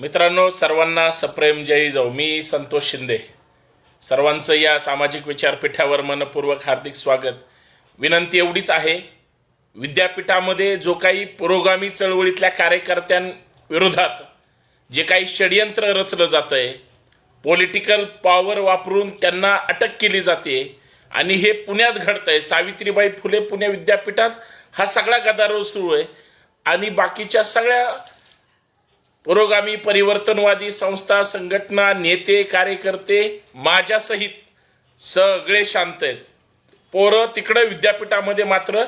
मित्रांनो सर्वांना सप्रेम जय जाऊ. मी संतोष शिंदे. सर्वांचं या सामाजिक विचारपीठावर मनपूर्वक हार्दिक स्वागत. विनंती एवढीच आहे विद्यापीठामध्ये जो काही पुरोगामी चळवळीतल्या कार्यकर्त्यांविरोधात जे काही षडयंत्र रचलं जातं आहे पॉलिटिकल पॉवर वापरून त्यांना अटक केली जाते आणि हे पुण्यात घडतं आहे सावित्रीबाई फुले पुणे विद्यापीठात हा सगळा गदारोळ सुरू आहे आणि बाकीच्या सगळ्या पुरोगामी परिवर्तनवादी संस्था संघटना नेते कार्यकर्ते माझ्यासहित सगळे शांत आहेत. पोरं तिकडं विद्यापीठामध्ये मात्र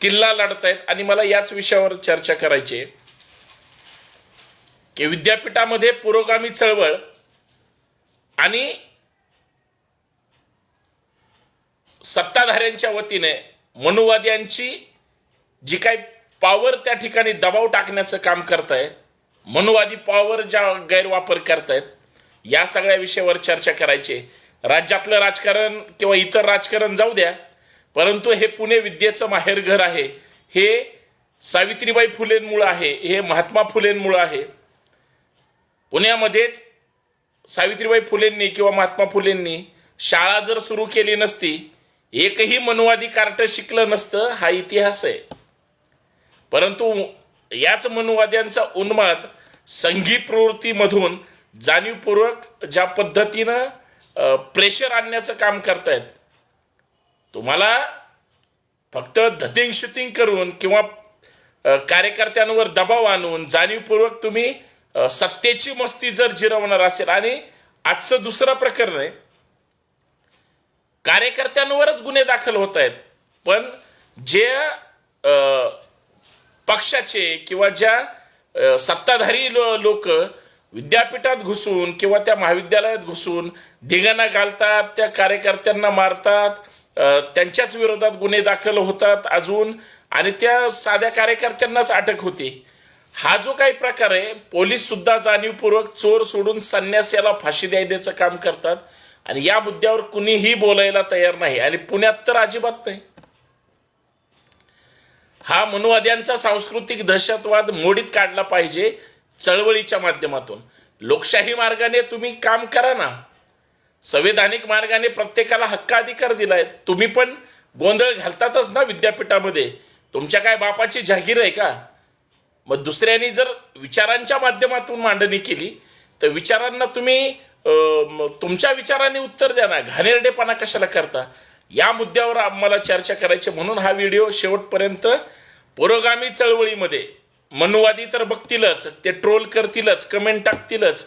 किल्ला लढत आहेत आणि मला याच विषयावर चर्चा करायची आहे. की विद्यापीठामध्ये पुरोगामी चळवळ आणि सत्ताधाऱ्यांच्या वतीने मनुवाद्यांची जी काही पॉवर त्या ठिकाणी दबाव टाकण्याचं काम करतायत मनुवादी पॉवर ज्या गैरवापर करतायत या सगळ्या विषयावर चर्चा करायची राज्यातलं राजकारण किंवा इतर राजकारण जाऊ द्या परंतु हे पुणे विद्येचं माहेरघर आहे. हे सावित्रीबाई फुलेंमुळं आहे हे महात्मा फुलेंमुळं आहे. पुण्यामध्येच सावित्रीबाई फुलेंनी किंवा महात्मा फुलेंनी शाळा जर सुरू केली नसती एकही मनुवादी कार्ट शिकलं नसतं हा इतिहास आहे. परंतु याच मनुवाद्यांचा उन्माद संघी प्रवृत्तीमधून जाणीवपूर्वक ज्या पद्धतीनं प्रेशर आणण्याचं काम करतायत तुम्हाला फक्त धतिंग शुतिंग करून किंवा कार्यकर्त्यांवर दबाव आणून जाणीवपूर्वक तुम्ही सत्तेची मस्ती जर जिरवणार असेल आणि आजचं दुसरं प्रकरण आहे कार्यकर्त्यांवरच गुन्हे दाखल होत आहेत पण जे पक्षाचे किंवा ज्या सत्ताधारी लो लोक विद्यापीठात घुसून किंवा त्या महाविद्यालयात घुसून धिंगाणा घालतात त्या कार्यकर्त्यांना मारतात त्यांच्याच विरोधात गुन्हे दाखल होतात अजून आणि त्या साध्या कार्यकर्त्यांनाच अटक होते. हा जो काही प्रकार आहे पोलीस सुद्धा जाणीवपूर्वक चोर सोडून संन्यासाला फाशी द्यायचं काम करतात आणि या मुद्द्यावर कुणीही बोलायला तयार नाही आणि पुण्यात तर अजिबात नाही. हा मनुवाद्यांचा सांस्कृतिक दहशतवाद मोडीत काढला पाहिजे चळवळीच्या माध्यमातून. लोकशाही मार्गाने तुम्ही काम करा ना. संवैधानिक मार्गाने प्रत्येकाला हक्काधिकार दिलाय. तुम्ही पण गोंधळ घालतातच ना विद्यापीठामध्ये. तुमच्या काय बापाची जागीर आहे का? मग दुसऱ्यांनी जर विचारांच्या माध्यमातून मांडणी केली तर विचारांना तुम्ही तुमच्या विचारांनी उत्तर द्या ना. घाणेरडेपणा कशाला करता? या मुद्द्यावर आम्हाला चर्चा करायची म्हणून हा व्हिडिओ शेवटपर्यंत पुरोगामी चळवळीमध्ये मनुवादी तर बघतीलच ते ट्रोल करतीलच कमेंट टाकतीलच.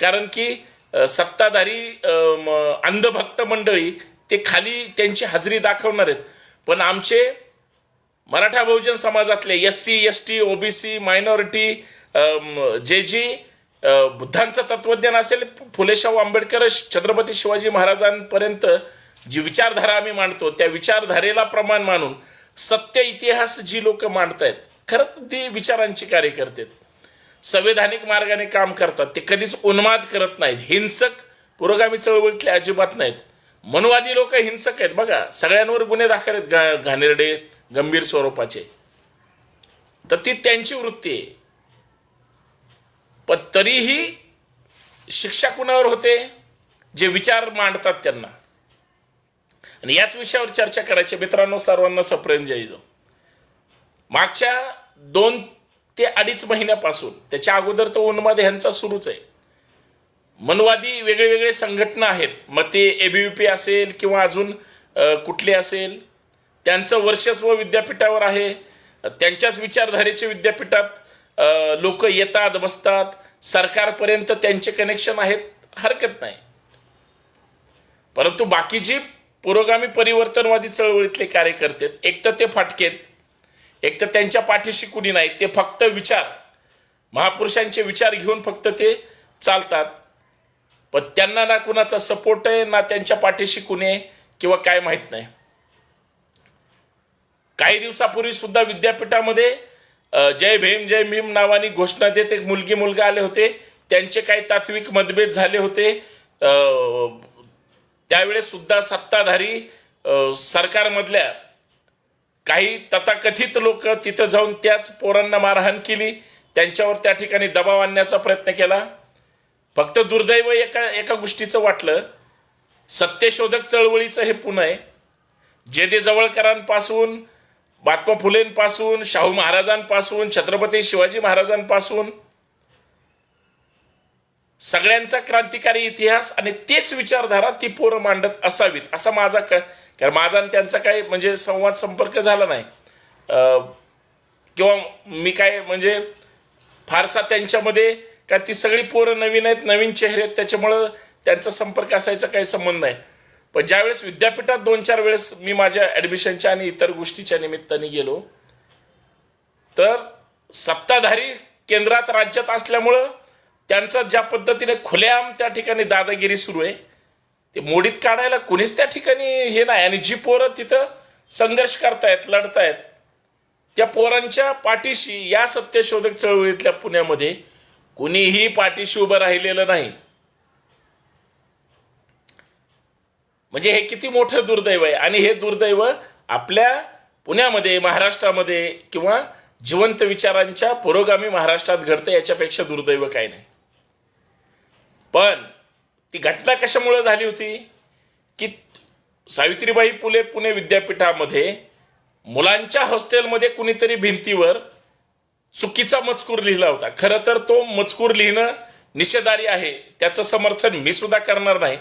कारण की सत्ताधारी अंधभक्त मंडळी ते खाली त्यांची हजेरी दाखवणार आहेत. पण आमचे मराठा बहुजन समाजातले S C S T OBC minority जे जी बुद्धांचं तत्वज्ञान असेल फुलेशाहू आंबेडकर छत्रपती शिवाजी महाराजांपर्यंत जी विचारधारा आम्ही मांडतो त्या विचारधारेला प्रमाण मानून सत्य इतिहास जी लोक मांडतायत खरंच ते विचारांची कार्यकर्ते करतात संवैधानिक मार्गाने काम करतात ते कधीच उन्माद करत नाहीत. हिंसक पुरोगामी चळवळीतले अजिबात नाहीत. मनुवादी लोक हिंसक आहेत. बघा सगळ्यांवर गुन्हे दाखल आहेत गा घाणेरडे गंभीर स्वरूपाचे. तर ती त्यांची वृत्ती आहे. पण तरीही शिक्षा कुणावर होते? जे विचार मांडतात त्यांना. आणि याच विषयावर चर्चा करायची मित्रांनो सर्वांना सप्रेम जय जो मागच्या दोन ते अडीच महिन्यापासून त्याच्या अगोदर तर उन्माद ह्यांचा सुरूच आहे. मनवादी वेगळे वेगळे संघटना आहेत. मग ते एबीव्हीपी असेल किंवा अजून कुठले असेल त्यांचं वर्चस्व विद्यापीठावर आहे. त्यांच्याच विचारधारेचे विद्यापीठात लोक येतात बसतात. सरकारपर्यंत त्यांचे कनेक्शन आहेत. हरकत नाही. परंतु बाकीची पुरोगामी परिवर्तनवादी चळवळीतले कार्यकर्ते आहेत. एक तर ते फाटकेत एक तर त्यांच्या पाठीशी कुणी नाही. ते फक्त विचार. महापुरुषांचे विचार घेऊन फक्त ते चालतात. पण त्यांना ना कुणाचा सपोर्ट आहे ना त्यांच्या पाठीशी कुणी आहे किंवा काय माहीत नाही. काही दिवसापूर्वी सुद्धा विद्यापीठामध्ये जय भीम जय भीम नावानी घोषणा देत एक मुलगी मुलगा आले होते. त्यांचे काही तात्विक मतभेद झाले होते. त्यावेळेस सुद्धा सत्ताधारी सरकारमधल्या काही तथाकथित लोक तिथं जाऊन त्याच पोरांना मारहाण केली. त्यांच्यावर त्या ठिकाणी दबाव आणण्याचा प्रयत्न केला. फक्त दुर्दैव एका एका गोष्टीचं वाटलं. सत्यशोधक चळवळीचं हे पुणे आहे. जे दे जवळकरांपासून महात्मा फुलेंपासून शाहू महाराजांपासून छत्रपती शिवाजी महाराजांपासून सगळ्यांचा क्रांतिकारी इतिहास आणि तेच विचारधारा ती पोरं मांडत असावीत असा माझा क कारण माझा आणि त्यांचा काही म्हणजे संवाद संपर्क झाला नाही. अं, किंवा मी काय म्हणजे फारसा त्यांच्यामध्ये का ती सगळी पोरं नवीन आहेत नवीन चेहरे आहेत त्याच्यामुळं त्यांचा संपर्क असायचा काही संबंध नाही. पण ज्यावेळेस विद्यापीठात दोन चार वेळेस मी माझ्या ॲडमिशनच्या आणि इतर गोष्टीच्या निमित्ताने गेलो तर सत्ताधारी केंद्रात राज्यात असल्यामुळं त्यांचा ज्या पद्धतीने खुलेआम त्या ठिकाणी दादागिरी सुरू आहे ते मोडीत काढायला कुणीच त्या ठिकाणी हे नाही. आणि जी पोरं तिथं संघर्ष करतायत लढतायत त्या पोरांच्या पाठीशी या सत्यशोधक चळवळीतल्या पुण्यामध्ये कुणीही पाठीशी उभं राहिलेलं नाही. म्हणजे हे किती मोठं दुर्दैव आहे. आणि हे दुर्दैव आपल्या पुण्यामध्ये महाराष्ट्रामध्ये किंवा जिवंत विचारांच्या पुरोगामी महाराष्ट्रात घडतं याच्यापेक्षा दुर्दैव काही नाही. पण ती घटना कशामुळे झाली होती? की सावित्रीबाई फुले पुणे विद्यापीठामध्ये मुलांच्या हॉस्टेलमध्ये कुणीतरी भिंतीवर चुकीचा मजकूर लिहिला होता. खरं तर तो मजकूर लिहिणं निषेधारी आहे. त्याचं समर्थन मी सुद्धा करणार नाही.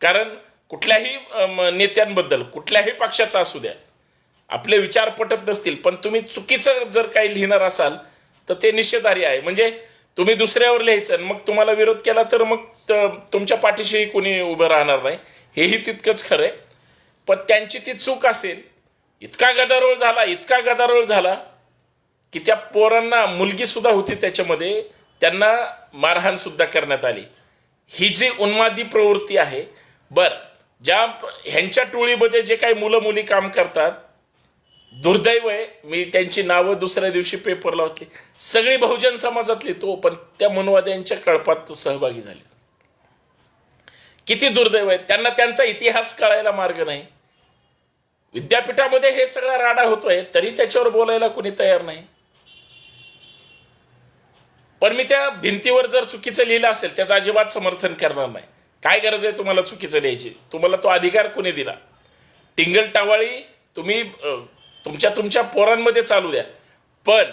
कारण कुठल्याही नेत्यांबद्दल कुठल्याही पक्षाचा असू द्या आपले विचार पटत नसतील. पण तुम्ही चुकीचं जर काही लिहिणार असाल तर ते निषेधारी आहे. म्हणजे तुम्ही दुसऱ्यावर लिहायचं आणि मग तुम्हाला विरोध केला तर मग तुमच्या पाठीशीही कोणी उभं राहणार नाही. हेही तितकंच खरं आहे. पण त्यांची ती चूक असेल इतका गदारोळ झाला इतका गदारोळ झाला की त्या पोरांना मुलगी सुद्धा होती त्याच्यामध्ये त्यांना मारहाण सुद्धा करण्यात आली. ही जी उन्मादी प्रवृत्ती आहे बर ज्या ह्यांच्या टोळीमध्ये जे काही मुलं मुली काम करतात दुर्दैव आहे. मी त्यांची नावं दुसऱ्या दिवशी पेपरला होती सगळी बहुजन समाजातली तो पण त्या मनुवाद्यांच्या कळपात सहभागी झाले. किती दुर्दैव आहे. त्यांना त्यांचा इतिहास कळायला मार्ग नाही. विद्यापीठामध्ये हे सगळा राडा होतोय तरी त्याच्यावर बोलायला कोणी तयार नाही. पण मी त्या भिंतीवर जर चुकीचं लिहिलं असेल त्याचं अजिबात समर्थन करणार नाही. काय गरज आहे तुम्हाला चुकीचं लिहायची? तुम्हाला तो अधिकार कोणी दिला? टिंगल टावाळी तुम्ही तुमच्या तुमच्या पोरांमध्ये चालू द्या. पण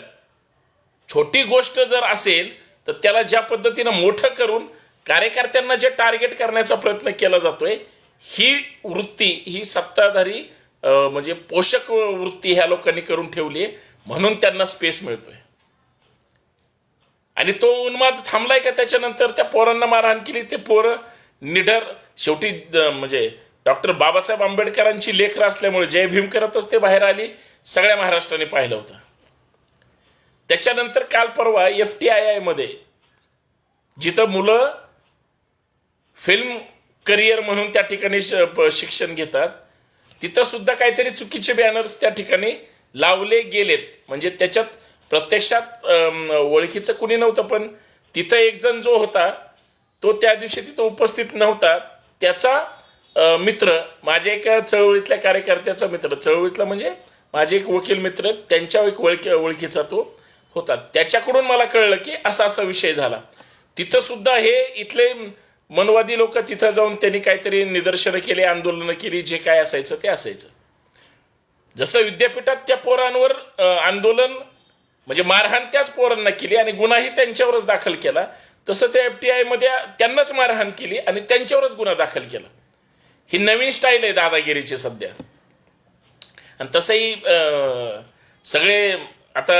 छोटी गोष्ट जर असेल तर त्याला ज्या पद्धतीनं मोठं करून कार्यकर्त्यांना जे टार्गेट करण्याचा प्रयत्न केला जातोय ही वृत्ती ही सत्ताधारी म्हणजे पोषक वृत्ती ह्या लोकांनी करून ठेवली आहे म्हणून त्यांना स्पेस मिळतोय. आणि तो उन्माद थांबलाय का त्याच्यानंतर त्या पोरांना मारहाण केली ते पोरं निडर शेवटी म्हणजे डॉक्टर बाबासाहेब आंबेडकरांची लेखरं असल्यामुळे जय भीम करतच ते बाहेर आली. सगळ्या महाराष्ट्राने पाहिलं होतं. त्याच्यानंतर काल परवा एफ टी आय आयमध्ये जिथं मुलं फिल्म करिअर म्हणून त्या ठिकाणी शिक्षण घेतात तिथं सुद्धा काहीतरी चुकीचे बॅनर्स त्या ठिकाणी लावले गेलेत. म्हणजे त्याच्यात प्रत्यक्षात ओळखीचं कुणी नव्हतं पण तिथं एक जण जो होता तो त्या दिवशी तिथं उपस्थित नव्हता. त्याचा मित्र माझ्या एका चळवळीतल्या कार्यकर्त्याचा मित्र. चळवळीतला म्हणजे माझे एक वकील मित्र त्यांच्या एक ओळखी ओळखीचा तो होता. त्याच्याकडून मला कळलं की असा असा विषय झाला. तिथं सुद्धा हे इथले मनवादी लोक तिथं जाऊन त्यांनी काहीतरी निदर्शनं केली आंदोलनं केली जे काय असायचं ते असायचं. जसं विद्यापीठात त्या पोरांवर आंदोलन म्हणजे मारहाण त्याच पोरांना केली आणि गुन्हाही त्यांच्यावरच दाखल केला तसं त्या एफ टी आयमध्ये त्यांनाच मारहाण केली आणि त्यांच्यावरच गुन्हा दाखल केला. ही नवीन स्टाईल आहे दादागिरीची सध्या. आणि तसंही अं, सगळे आता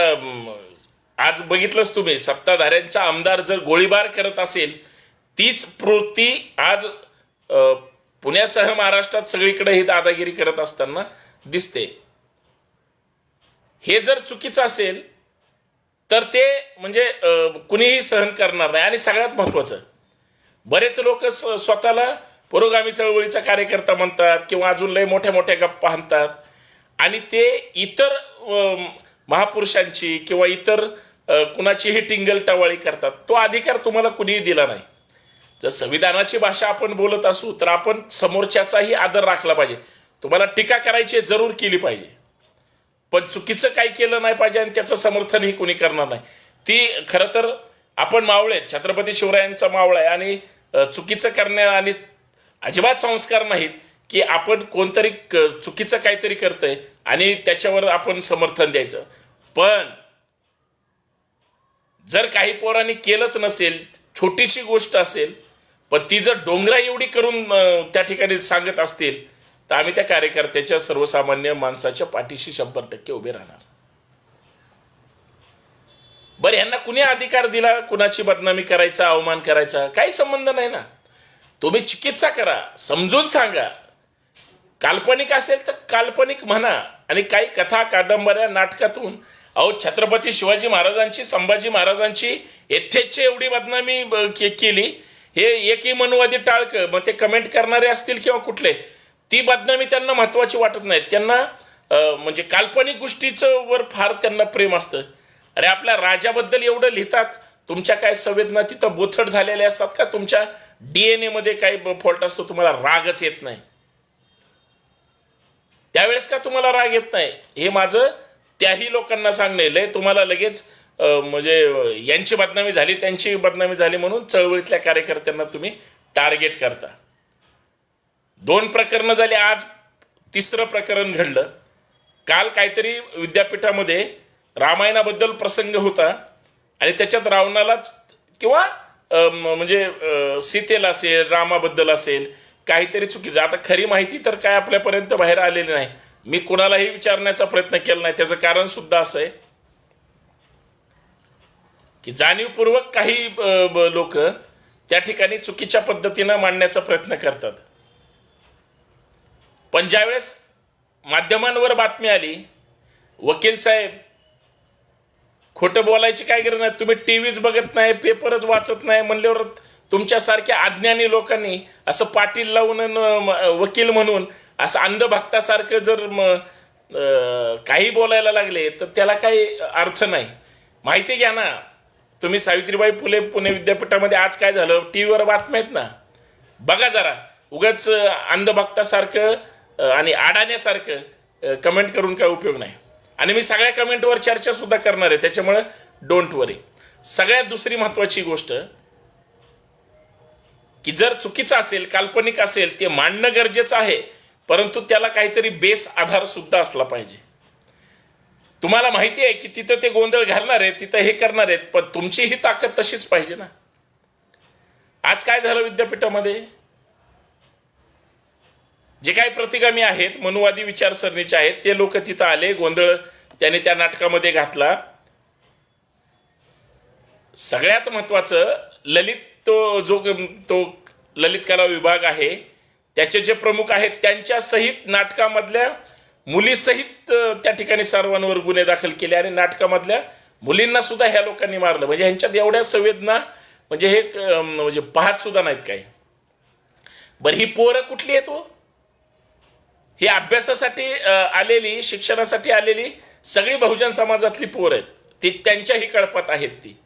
आज बघितलंच तुम्ही सत्ताधाऱ्यांचा आमदार जर गोळीबार करत असेल तीच प्रवृत्ती आज पुण्यासह महाराष्ट्रात सगळीकडे ही दादागिरी करत असताना दिसते. हे जर चुकीचं असेल तर ते म्हणजे कुणीही सहन करणार नाही. आणि सगळ्यात महत्त्वाचं बरेच लोक स्वतःला पुरोगामी चळवळीचा कार्यकर्ता म्हणतात किंवा अजून लय मोठ्या मोठ्या गप्पा आणतात आणि ते इतर महापुरुषांची किंवा इतर कुणाचीही टिंगल टवाळी करतात. तो अधिकार तुम्हाला कुणीही दिला नाही. जर संविधानाची भाषा आपण बोलत असू तर आपण समोरच्याचाही आदर राखला पाहिजे. तुम्हाला टीका करायची आहे, जरूर केली पाहिजे. पण चुकीचं काही केलं नाही पाहिजे आणि त्याचं समर्थनही कोणी करणार नाही. ती खरं तर आपण मावळे छत्रपती शिवरायांचा मावळा आहे आणि चुकीचं करण्या आणि अजिबात संस्कार नाहीत की आपण कोणतरी क- चुकीचं काहीतरी करतंय आणि त्याच्यावर आपण समर्थन द्यायचं. पण जर काही पोरांनी केलंच नसेल छोटीशी गोष्ट असेल पण ती जर डोंगरा एवढी करून त्या ठिकाणी सांगत असतील तर आम्ही त्या कार्यकर्त्याच्या सर्वसामान्य माणसाच्या पाठीशी शंभर टक्के उभे राहणार. बरं यांना कुणी अधिकार दिला? कुणाची बदनामी करायचा अवमान करायचा? काही संबंध नाही ना. तुम्ही चिकित्सा करा समजून सांगा. काल्पनिक असेल तर काल्पनिक म्हणा. आणि काही कथा कादंबऱ्या नाटकातून अहो छत्रपती शिवाजी महाराजांची संभाजी महाराजांची यथेच्छ एवढी बदनामी केली. हे एकही मनुवादी टाळक मग ते कमेंट करणारे असतील किंवा कुठले ती बदनामी त्यांना महत्त्वाची वाटत नाही. त्यांना म्हणजे काल्पनिक गोष्टीचं वर फार त्यांना प्रेम असतं. अरे आपल्या राजाबद्दल एवढं लिहितात तुमच्या काय संवेदना तिथं बोथट झालेल्या असतात का? तुमच्या डीएनए मध्ये काही फॉल्ट असतो तुम्हाला रागच येत नाही. त्यावेळेस का तुम्हाला राग येत नाही? हे माझं त्याही लोकांना सांगलेलं तुम्हाला लगेच म्हणजे यांची बदनामी झाली त्यांची बदनामी झाली म्हणून चळवळीतल्या कार्यकर्त्यांना तुम्ही टार्गेट करता. दोन प्रकरणं झाली आज तिसरं प्रकरण घडलं. काल काहीतरी विद्यापीठामध्ये रामायणाबद्दल प्रसंग होता आणि त्याच्यात रावणाला किंवा म्हणजे सीतेला असेल रामाबद्दल असेल काहीतरी चुकीचं. आता खरी माहिती तर काय आपल्यापर्यंत बाहेर आलेली नाही. मी कुणालाही विचारण्याचा प्रयत्न केला नाही. त्याचं कारण सुद्धा असं आहे की जाणीवपूर्वक काही लोक त्या ठिकाणी चुकीच्या पद्धतीनं मांडण्याचा प्रयत्न करतात. पण ज्यावेळेस माध्यमांवर बातमी आली वकील साहेब खोटं बोलायची काय गरज नाही. तुम्ही टी व्हीच बघत नाही पेपरच वाचत नाही म्हणल्यावर तुमच्यासारख्या अज्ञानी लोकांनी असं पाटील लावून वकील म्हणून असं अंधभक्तासारखं जर म, काही बोलायला लागले तर त्याला काही अर्थ नाही. माहिती घ्या ना? तुम्ही सावित्रीबाई फुले पुणे विद्यापीठामध्ये आज काय झालं? टी व्हीवर बातम्या आहेत ना? बघा जरा. उगाच अंधभक्तासारखं आणि अडाण्यासारखं कमेंट करून काय उपयोग नाही. आणि मी सगळ्या कमेंटवर चर्चा सुद्धा करणार आहे. त्याच्यामुळे डोंट वरी सगळ्यात दुसरी महत्वाची गोष्ट की जर चुकीचं असेल काल्पनिक असेल ते मांडणं गरजेचं आहे परंतु त्याला काहीतरी बेस आधार सुद्धा असला पाहिजे. तुम्हाला माहिती आहे की तिथं ते गोंधळ घालणार आहेत तिथं हे करणार आहेत पण तुमची ही ताकद तशीच पाहिजे ना. आज काय झालं विद्यापीठामध्ये? जे काही प्रतिगामी आहेत मनुवादी विचारसरणीचे आहेत ते लोक तिथं आले गोंधळ त्याने त्या नाटकामध्ये घातला. सगळ्यात महत्वाचं ललित तो जो तो ललित कला विभाग आहे त्याचे जे प्रमुख आहेत त्यांच्या सहित नाटकामधल्या मुलीसहित त्या ठिकाणी सर्वांवर गुन्हे दाखल केले आणि नाटकामधल्या मुलींना सुद्धा ह्या लोकांनी मारलं. म्हणजे ह्यांच्यात एवढ्या संवेदना म्हणजे हे म्हणजे पाहत सुद्धा नाहीत काही. बरं ही पोरं कुठली आहेत हो? ही अभ्यासासाठी आलेली शिक्षणासाठी आलेली सगळी बहुजन समाजातली पोर आहेत. ती त्यांच्याही कळपात आहेत ती.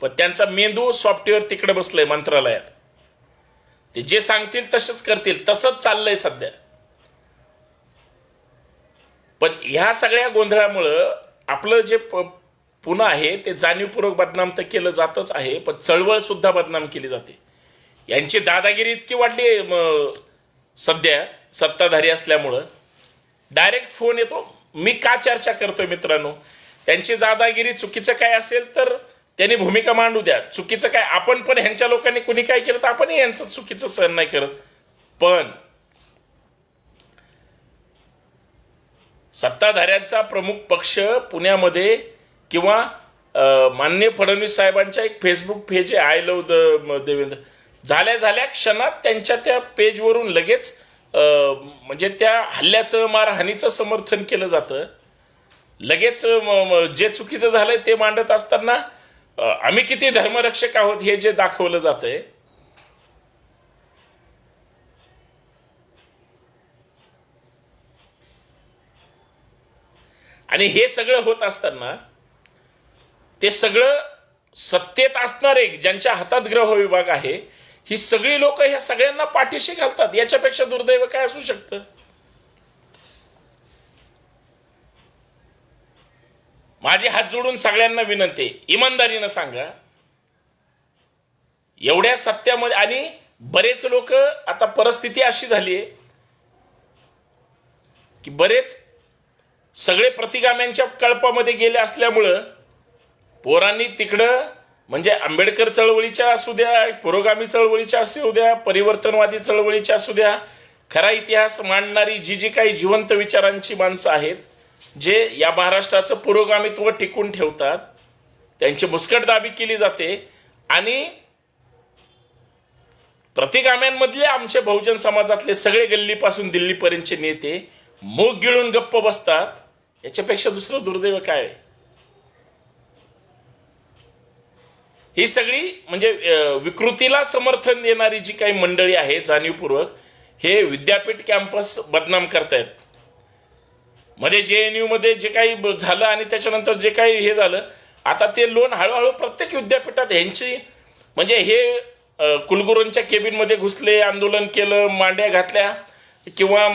पण त्यांचा मेंदू सॉफ्टवेअर तिकडे बसलंय मंत्रालयात. ते जे सांगतील तसंच करतील. तसंच चाललंय सध्या. पण ह्या सगळ्या गोंधळामुळं आपलं जे प- पुन्हा आहे ते जाणीवपूर्वक बदनाम तर केलं जातच आहे पण चळवळ सुद्धा बदनाम केली जाते. यांची दादागिरी इतकी वाढली आहे, सध्या. सत्ताधारी असल्यामुळं डायरेक्ट फोन येतो. मी का चर्चा करतोय मित्रांनो? त्यांची दादागिरी चुकीचं काय असेल तर त्यांनी भूमिका मांडू द्या. चुकीचं काय? आपण पण ह्यांच्या लोकांनी कुणी काय केलं तर आपणही यांचं चुकीचं सहन नाही करत. पण सत्ताधाऱ्यांचा प्रमुख पक्ष पुण्यामध्ये किंवा मान्य फडणवीस साहेबांच्या एक फेसबुक पेज आहे आय लव द देवेंद्र. झाल्या झाल्या क्षणात त्यांच्या त्या पेजवरून लगेच म्हणजे त्या हल्ल्याचं मारहाणीचं समर्थन केलं जातं. लगेच जे चुकीचं झालंय ते मांडत असताना आम्ही किती धर्मरक्षक आहोत हे जे दाखवलं जातंय. आणि हे सगळं होत असताना ते सगळं सत्तेत असणारे ज्यांच्या हातात ग्रह विभाग आहे ही सगळी लोक ह्या सगळ्यांना पाठीशी घालतात. याच्यापेक्षा दुर्दैव काय असू शकतं? माझे हात जोडून सगळ्यांना विनंती इमानदारीनं सांगा. एवढ्या सत्यामध्ये आणि बरेच लोक आता परिस्थिती अशी झाली आहे की बरेच सगळे प्रतिगाम्यांच्या कळपामध्ये गेले असल्यामुळं पोरांनी तिकडं म्हणजे आंबेडकर चळवळीच्या असू द्या पुरोगामी चळवळीच्या असू द्या परिवर्तनवादी चळवळीच्या असू द्या खरा इतिहास मांडणारी जी जी काही जिवंत विचारांची माणसं आहेत जे या महाराष्ट्राचं पुरोगामित्व टिकून ठेवतात त्यांची मुस्कटदाबी केली जाते आणि प्रतिगाम्यांमधले आमचे बहुजन समाजातले सगळे गल्लीपासून दिल्लीपर्यंतचे नेते मूग गिळून गप्प बसतात याच्यापेक्षा दुसरं दुर्दैव काय? आहे ही सगळी म्हणजे विकृतीला समर्थन देणारी जी काही मंडळी आहे जाणीवपूर्वक हे विद्यापीठ कॅम्पस बदनाम करतायत. मध्ये जे एनमध्ये जे काही झालं आणि त्याच्यानंतर जे काही हे झालं आता ते लोन हळूहळू प्रत्येक विद्यापीठात ह्यांची म्हणजे हे कुलगुरूंच्या केबिनमध्ये घुसले आंदोलन केलं मांड्या घातल्या किंवा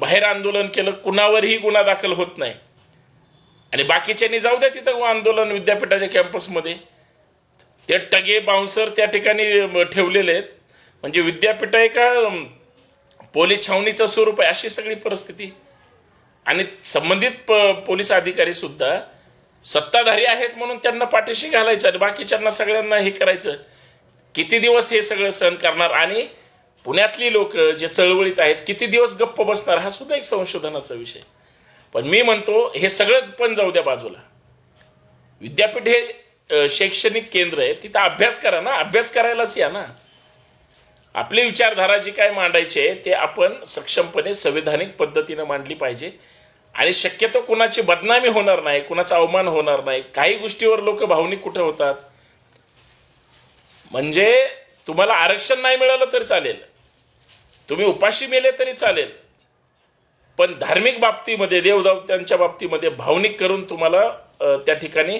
बाहेर आंदोलन केलं कुणावरही गुन्हा दाखल होत नाही. आणि बाकीच्यांनी जाऊ द्या तिथं आंदोलन विद्यापीठाच्या कॅम्पसमध्ये ते टगे बाउन्सर त्या ठिकाणी ठेवलेले आहेत. म्हणजे विद्यापीठ आहे का पोलीस छावणीचं स्वरूप आहे अशी सगळी परिस्थिती. आणि संबंधित प पोलीस अधिकारी सुद्धा सत्ताधारी आहेत म्हणून त्यांना पाठीशी घालायचं आणि बाकीच्यांना सगळ्यांना हे करायचं. किती दिवस हे सगळं सहन करणार आणि पुण्यातली लोक जे चळवळीत आहेत किती दिवस गप्प बसणार हा सुद्धा एक संशोधनाचा विषय. पण मी म्हणतो हे सगळंच पण जाऊ द्या बाजूला. विद्यापीठ हे शैक्षणिक केंद्र आहे तिथं अभ्यास करा ना अभ्यास करायलाच या ना. आपली विचारधारा जी काय मांडायची आहे ते आपण सक्षमपणे संविधानिक पद्धतीनं मांडली पाहिजे. आणि शक्यतो कुणाची बदनामी होणार नाही कुणाचा अवमान होणार नाही काही गोष्टीवर लोक भावनिक कुठं होतात? म्हणजे तुम्हाला आरक्षण नाही मिळालं तरी चालेल. तुम्ही उपाशी मेले तरी चालेल. पण धार्मिक बाबतीमध्ये देवदावत्यांच्या बाबतीमध्ये भावनिक करून तुम्हाला त्या ठिकाणी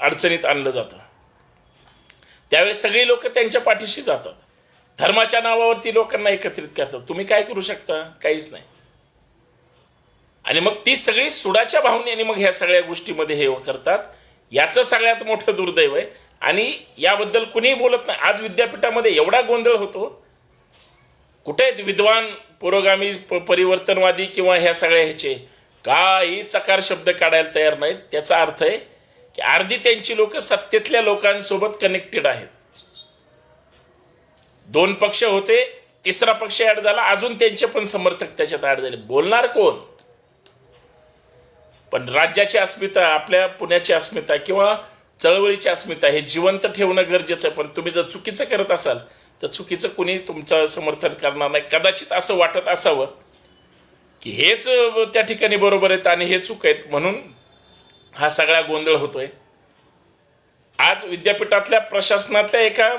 अडचणीत आणलं जातं. त्यावेळेस सगळी लोक त्यांच्या पाठीशी जातात. धर्माच्या नावावरती लोकांना एकत्रित करतात. तुम्ही काय करू शकता? काहीच नाही. आणि मग ती सगळी सुडाच्या भावनेने मग ह्या सगळ्या गोष्टीमध्ये हे करतात. याचं सगळ्यात मोठं दुर्दैव आहे. आणि याबद्दल कुणीही बोलत नाही. आज विद्यापीठामध्ये एवढा गोंधळ होतो. कुठे आहेत विद्वान पुरोगामी प- परिवर्तनवादी किंवा ह्या सगळ्या ह्याचे काही चकार शब्द काढायला तयार नाहीत. त्याचा अर्थ आहे की अर्धी त्यांची लोक सत्तेतल्या लोकांसोबत कनेक्टेड आहेत. दोन पक्ष होते तिसरा पक्ष ऍड झाला अजून त्यांचे पण समर्थक त्याच्यात ऍड झाले. बोलणार कोण? पण राज्याची अस्मिता आपल्या पुण्याची अस्मिता किंवा चळवळीची अस्मिता हे जिवंत ठेवणं गरजेचं आहे. पण तुम्ही जर चुकीचं करत असाल तर चुकीचं कुणी तुमचं समर्थन करणार नाही. कदाचित असं वाटत असावं की हेच त्या ठिकाणी बरोबर आहेत आणि हे चूक आहेत म्हणून हा सगळा गोंधळ होतोय. आज विद्यापीठातल्या प्रशासनातल्या एका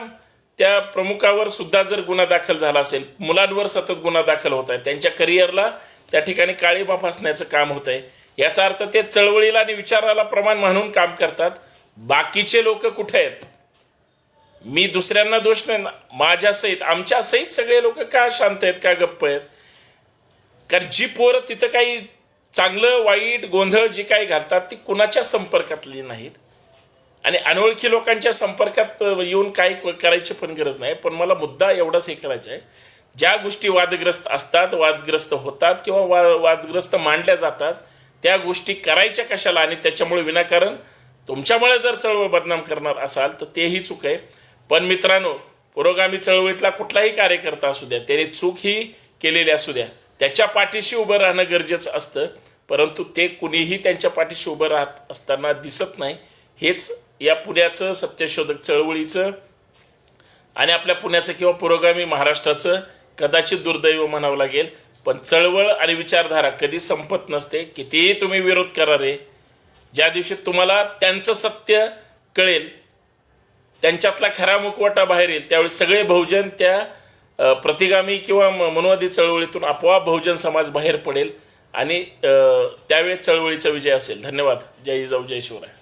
त्या प्रमुखावर सुद्धा जर गुन्हा दाखल झाला असेल मुलांवर सतत गुन्हा दाखल होत आहे त्यांच्या करिअरला त्या ठिकाणी काळीबा फासण्याचं काम होत आहे. याचा अर्थ ते चळवळीला आणि विचाराला प्रमाण म्हणून काम करतात. बाकीचे लोक कुठे आहेत? मी दुसऱ्यांना दोष नाही ना माझ्या सहित आमच्या सहित सगळे लोक का शांत आहेत का गप्प आहेत? कारण जी पोरं तिथं काही चांगलं वाईट गोंधळ जी काही घालतात ती कुणाच्या संपर्कातली नाहीत. आणि अनोळखी लोकांच्या संपर्कात येऊन काही करायची पण गरज नाही. पण मला मुद्दा एवढाच हे करायचा आहे. ज्या गोष्टी वादग्रस्त असतात वादग्रस्त होतात किंवा वा वादग्रस्त मांडल्या जातात त्या गोष्टी करायच्या कशाला आणि त्याच्यामुळे विनाकारण तुमच्यामुळे जर चळवळ बदनाम करणार असाल तर तेही चूक आहे. पण मित्रांनो पुरोगामी चळवळीतला कुठलाही कार्यकर्ता असू द्या त्याने चूक ही केलेली असू द्या. त्याच्या पाठीशी उभं राहणं गरजेचं असतं परंतु ते कुणीही त्यांच्या पाठीशी उभं राहत असताना दिसत नाही. हेच या पुण्याचं सत्यशोधक चळवळीचं आणि आपल्या पुण्याचं किंवा पुरोगामी महाराष्ट्राचं कदाचित दुर्दैव म्हणावं लागेल. पण चळवळ आणि विचारधारा कधी संपत नसते कितीही तुम्ही विरोध करा रे. ज्या दिवशी तुम्हाला त्यांचं सत्य कळेल त्यांच्यातला खरा मुखवटा बाहेर येईल त्यावेळी सगळे बहुजन त्या प्रतिगामी किंवा म- मनुवादी चळवळीतून आपोआप बहुजन समाज बाहेर पडेल आणि त्यावेळेस चळवळीचा विजय असेल. धन्यवाद. जय जाऊ जय शिवराय.